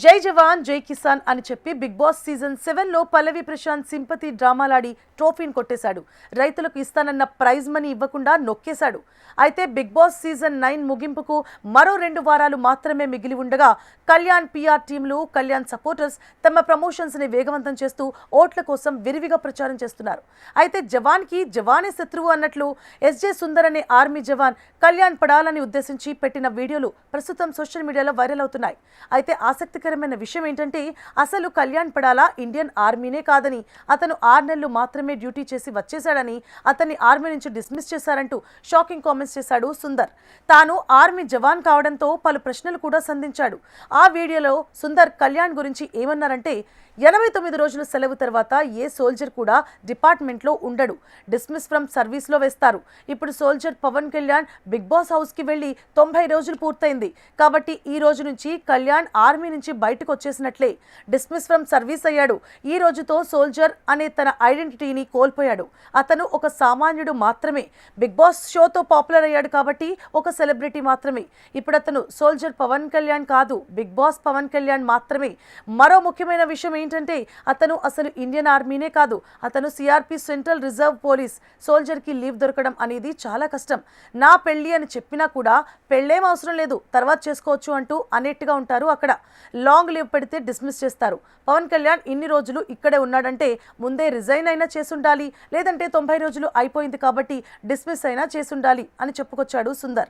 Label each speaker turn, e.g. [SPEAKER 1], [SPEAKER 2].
[SPEAKER 1] జై జవాన్ జై కిసాన్ అని చెప్పి బిగ్ బాస్ సీజన్ సెవెన్లో పల్లవి ప్రశాంత్ సింపతి డ్రామాలాడి ట్రోఫీని కొట్టేశాడు. రైతులకు ఇస్తానన్న ప్రైజ్ మనీ ఇవ్వకుండా నొక్కేశాడు. అయితే బిగ్ బాస్ సీజన్ నైన్ ముగింపుకు మరో రెండు వారాలు మాత్రమే మిగిలి ఉండగా కళ్యాణ్ పిఆర్ టీంలు కళ్యాణ్ సపోర్టర్స్ తమ ప్రమోషన్స్ని వేగవంతం చేస్తూ ఓట్ల కోసం విరివిగా ప్రచారం చేస్తున్నారు. అయితే జవాన్కి జవానే శత్రువు అన్నట్లు ఎస్జే సుందర్ అనే ఆర్మీ జవాన్ కళ్యాణ్ పడాలని ఉద్దేశించి పెట్టిన వీడియోలు ప్రస్తుతం సోషల్ మీడియాలో వైరల్ అవుతున్నాయి. అయితే ఆసక్తి ఆసక్తికరమైన విషయం ఏంటంటే అసలు కళ్యాణ్ పడాలా ఇండియన్ ఆర్మీనే కాదని అతను ఆరు నెలలు మాత్రమే డ్యూటీ చేసి వచ్చేశాడని అతన్ని ఆర్మీ నుంచి డిస్మిస్ చేశారంటూ షాకింగ్ కామెంట్స్ చేశాడు సుందర్. తాను ఆర్మీ జవాన్ కావడంతో పలు ప్రశ్నలు కూడా సంధించాడు. ఆ వీడియోలో సుందర్ కళ్యాణ్ గురించి ఏమన్నారంటే ఎనభై తొమ్మిది రోజుల సెలవు తర్వాత ఏ సోల్జర్ కూడా డిపార్ట్మెంట్లో ఉండడు. డిస్మిస్ ఫ్రమ్ సర్వీస్లో వేస్తారు. ఇప్పుడు soldier Pawan Kalyan big boss హౌస్కి వెళ్ళి తొంభై రోజులు పూర్తయింది. కాబట్టి ఈ రోజు నుంచి కళ్యాణ్ ఆర్మీ నుంచి నుంచి బయటకు వచ్చేసినట్లే డిస్మిస్ ఫ్రమ్ సర్వీస్ అయ్యాడు. ఈ రోజుతో సోల్జర్ అనే తన ఐడెంటిటీని కోల్పోయాడు. అతను ఒక సామాన్యుడు మాత్రమే. బిగ్ బాస్ షోతో పాపులర్ అయ్యాడు కాబట్టి ఒక సెలబ్రిటీ మాత్రమే. ఇప్పుడు అతను సోల్జర్ పవన్ కళ్యాణ్ కాదు బిగ్ బాస్ పవన్ కళ్యాణ్ మాత్రమే. మరో ముఖ్యమైన విషయం ఏంటంటే అతను అసలు ఇండియన్ ఆర్మీనే కాదు. అతను సిఆర్పి సెంట్రల్ రిజర్వ్ పోలీస్ సోల్జర్కి లీవ్ దొరకడం అనేది చాలా కష్టం. నా పెళ్ళి అని చెప్పినా కూడా పెళ్ళేం అవసరం లేదు తర్వాత చేసుకోవచ్చు అంటూ అనేట్టుగా ఉంటారు అక్కడ. లాంగ్ లీవ్ పెడితే డిస్మిస్ చేస్తారు. పవన్ కళ్యాణ్ ఇన్ని రోజులు ఇక్కడే ఉన్నాడంటే ముందే రిజైన్ అయినా చేసుండాలి లేదంటే తొంభై రోజులు అయిపోయింది కాబట్టి డిస్మిస్ అయినా చేసుండాలి అని చెప్పుకొచ్చాడు సుందర్.